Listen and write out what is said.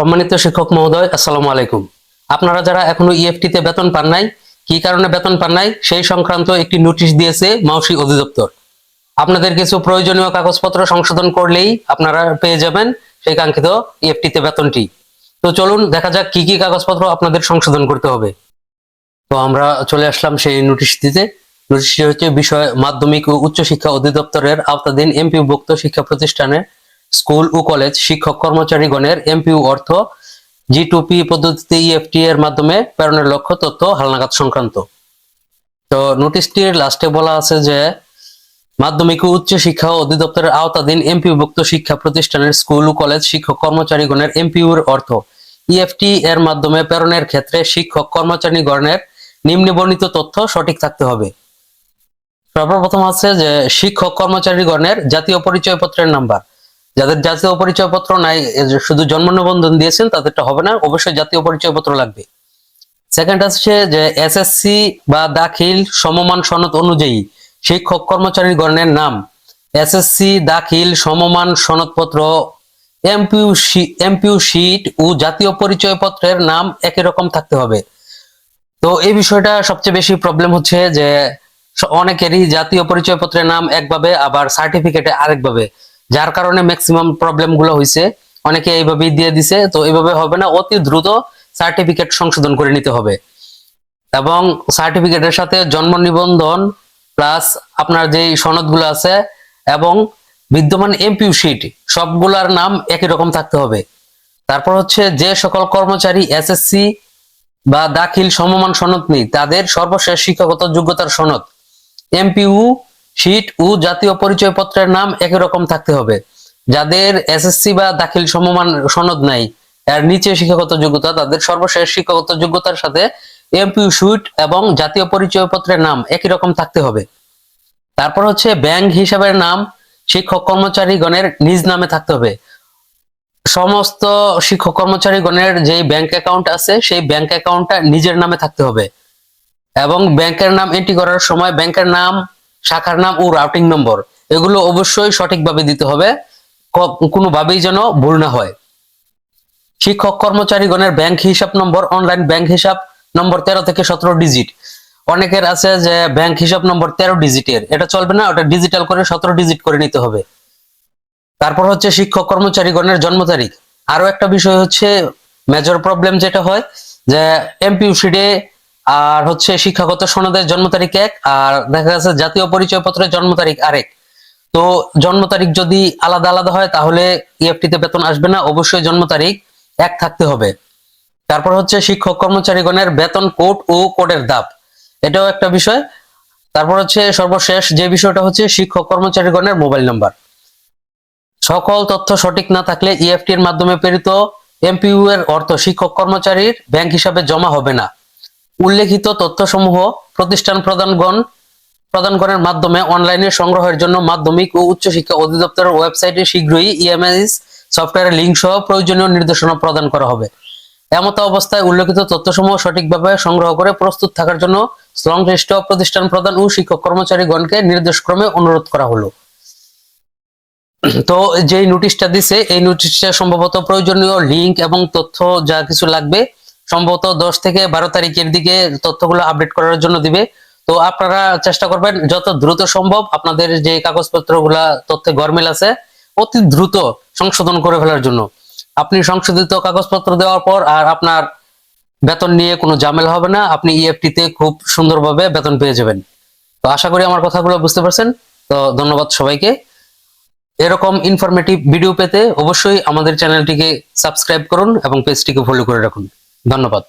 সম্মানিত শিক্ষক মহোদয়, আসসালামু আলাইকুম। আপনারা যারা এখনও ইএফটিতে বেতন পান নাই, কি কারণে বেতন পান নাই, সেই সংক্রান্ত একটি নোটিশ দিয়েছে মাউসি অধিদপ্তর। আপনাদের কিছু প্রয়োজনীয় কাগজপত্র সংশোধন করলেই আপনারা পেয়ে যাবেন সেই কাঙ্ক্ষিত ইএফটিতে বেতনটি। তো চলুন দেখা যাক কি কি কাগজপত্র আপনাদের সংশোধন করতে হবে। তো আমরা চলে আসলাম সেই নোটিশ দিতে নোটিশটি হচ্ছে বিষয় মাধ্যমিক ও উচ্চ শিক্ষা অধিদপ্তরের আওতাধীন এমপিভুক্ত শিক্ষা প্রতিষ্ঠানে স্কুল ও কলেজ শিক্ষক কর্মচারীগণের এমপিউ অর্থ জি টু পি পদ্ধতিতে ইএফটি এর মাধ্যমে প্রেরণের লক্ষ্য, তথ্য, হালনাগাদ সংক্রান্ত। তো নোটিশটির লাস্টে বলা আছে যে, মাধ্যমিক ও উচ্চ শিক্ষা অধিদপ্তরের আওতাধীন এমপিভুক্ত শিক্ষা প্রতিষ্ঠানের স্কুল ও কলেজ শিক্ষক কর্মচারীগণের এমপিউর অর্থ ইএফটি এর মাধ্যমে প্রেরণের ক্ষেত্রে শিক্ষক কর্মচারীগণের নিম্নবর্ণিত তথ্য সঠিক থাকতে হবে। সর্বপ্রথম আছে যে, শিক্ষক কর্মচারীগণের জাতীয় পরিচয়পত্রের নাম্বার। যাদের জাতীয় পরিচয়পত্র নাই শুধু জন্ম নিবন্ধন দিয়েছেন, তাদেরটা হবে না, অবশ্যই জাতীয় পরিচয়পত্র লাগবে। সেকেন্ড আসছে যে এসএসসি বা দাখিল সমমান সনদ অনুযায়ী শিক্ষক কর্মচারীগণের নাম। এসএসসি দাখিল সমমান সনদপত্র এমপিউ শিট ও জাতীয় পরিচয়পত্রের নাম একই রকম থাকতে হবে। তো এই বিষয়টা সবচেয়ে বেশি প্রবলেম হচ্ছে যে, অনেকেরই জাতীয় পরিচয়পত্রের নাম একভাবে, আবার সার্টিফিকেটে আরেকভাবে। যার কারণে ম্যাক্সিমাম প্রবলেমগুলো হয়েছে অনেকে এইভাবেই দিয়ে দিছে। তো এইভাবে হবে না। অতি দ্রুত সার্টিফিকেট সংশোধন করে নিতে হবে। এবং সার্টিফিকেটের সাথে জন্ম নিবন্ধন প্লাস আপনার যে সনদগুলো আছে এবং বিদ্যমান এমপিউ শিট সবগুলার নাম একই রকম থাকতে হবে। তারপর হচ্ছে যে সকল কর্মচারী এসএসসি বা দাখিল সমমান সনদ নেই, তাদের সর্বশেষ শিক্ষাগত যোগ্যতার সনদ। এমপিউ শিট ও জাতীয় পরিচয়পত্রের নাম একই রকম থাকতে হবে। যাদের এসএসসি বা দাখিল সমমান সনদ নাই, এর নিচে শিক্ষাগত যোগ্যতা, তাদের সর্বশেষ শিক্ষাগত যোগ্যতার সাথে এমপিউ সুইট এবং জাতীয় পরিচয়পত্রের নাম একই রকম থাকতে হবে। তারপর হচ্ছে ব্যাংক হিসাবের নাম শিক্ষক কর্মচারীগণের নিজ নামে থাকতে হবে। সমস্ত শিক্ষক কর্মচারীগণের যে ব্যাংক অ্যাকাউন্ট আছে, সেই ব্যাংক অ্যাকাউন্টটা নিজের নামে থাকতে হবে। এবং ব্যাংকের নাম এন্ট্রি করার সময় ব্যাংকের নাম শাখার নাম ও রাউটিং নম্বর। এগুলো অবশ্যই সঠিকভাবে দিতে হবে। কোনোভাবেই যেন ভুল না হয়। শিক্ষক কর্মচারীগণের ব্যাংক হিসাব নম্বর, অনলাইন ব্যাংক হিসাব নম্বর তেরো থেকে সতেরো ডিজিট। অনেকের আছে যে ব্যাংক হিসাব নম্বর তেরো ডিজিটের। এটা চলবে না, ওটা ডিজিটাল করে সতেরো ডিজিট করে নিতে হবে। তারপর হচ্ছে শিক্ষক কর্মচারীগণের জন্ম তারিখ। আরও একটা বিষয় হচ্ছে মেজর প্রবলেম যেটা হয়, যে এমপিউ শিটে আর হচ্ছে শিক্ষাগত সনদের জন্ম তারিখ এক, আর দেখা যাচ্ছে জাতীয় পরিচয়পত্রের জন্ম তারিখ আরেক। তো জন্ম তারিখ যদি আলাদা আলাদা হয়, তাহলে ইএফটি তে বেতন আসবে না, অবশ্যই জন্ম তারিখ এক থাকতে হবে। তারপর হচ্ছে শিক্ষক কর্মচারীগণের বেতন কোড ও কোডের দাব এটাও একটা বিষয়। তারপর হচ্ছে সর্বশেষ যে বিষয়টা হচ্ছে শিক্ষক কর্মচারীগণের মোবাইল নাম্বার। সকল তথ্য সঠিক না থাকলে ইএফটি এর মাধ্যমে প্রেরিত এমপিইউ এর অর্থ শিক্ষক কর্মচারীর ব্যাংক হিসাবে জমা হবে না। উল্লেখিত তথ্যসমূহ প্রতিষ্ঠান প্রদানগণ প্রদানগণের মাধ্যমে অনলাইনে সংগ্রহের জন্য মাধ্যমিক ও উচ্চশিক্ষা অধিদপ্তরের ওয়েবসাইটে শীঘ্রই ইএমএস সফটওয়্যারের লিঙ্ক সহ প্রয়োজনীয় নির্দেশনা প্রদান করা হবে। এমত অবস্থায় উল্লেখিত তথ্যসমূহ সঠিকভাবে সংগ্রহ করে প্রস্তুত থাকার জন্য সংশ্লিষ্ট প্রতিষ্ঠান প্রদান ও শিক্ষক কর্মচারীগণকে নির্দেশক্রমে অনুরোধ করা হলো। তো যে নোটিশটা দিছে, এই নোটিশটা সম্ভবত প্রয়োজনীয় লিংক এবং তথ্য যা কিছু লাগবে সম্ভবত দশ থেকে বারো তারিখের দিকে তথ্যগুলো আপডেট করার জন্য দিবে। তো আপনারা চেষ্টা করবেন, যত দ্রুত সম্ভব আপনাদের যে কাগজপত্রগুলা, তথ্যে গরমিল আছে, অতি দ্রুত সংশোধন করে ফেলার জন্য। আপনি সংশোধিত কাগজপত্র দেওয়ার পর আর আপনার বেতন নিয়ে কোনো ঝামেলা হবে না, আপনি ইএফটি তে খুব সুন্দরভাবে বেতন পেয়ে যাবেন। তো আশা করি আমার কথাগুলো বুঝতে পারছেন। তো ধন্যবাদ সবাইকে। এরকম ইনফরমেটিভ ভিডিও পেতে অবশ্যই আমাদের চ্যানেলটিকে সাবস্ক্রাইব করুন এবং পেজটিকে ফলো করে রাখুন। ধন্যবাদ।